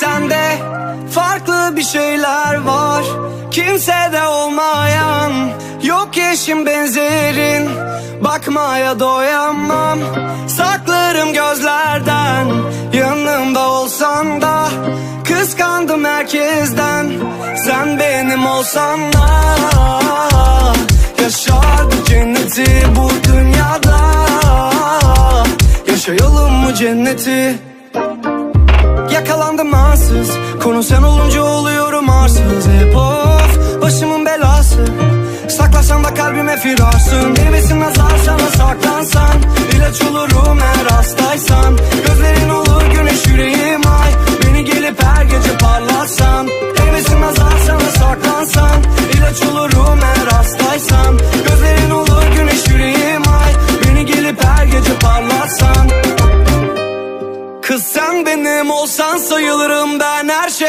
Sende farklı bir şeyler var. Kimsede olmayan Yok eşin benzerin. Bakmaya doyamam. Saklarım gözlerden Yanımda olsan da. Kıskandım herkesten Sen benim olsan da. Yaşardık cenneti bu dünyada. Yaşayalım mı cenneti Ansız Konu sen olunca oluyorum arsız. Hep of başımın belası. Saklasam da kalbime firarsın. Hevesin nazar sana saklansan. İlaç olurum eğer hastaysan Kız sen benim olsan sayılırım ben her sahip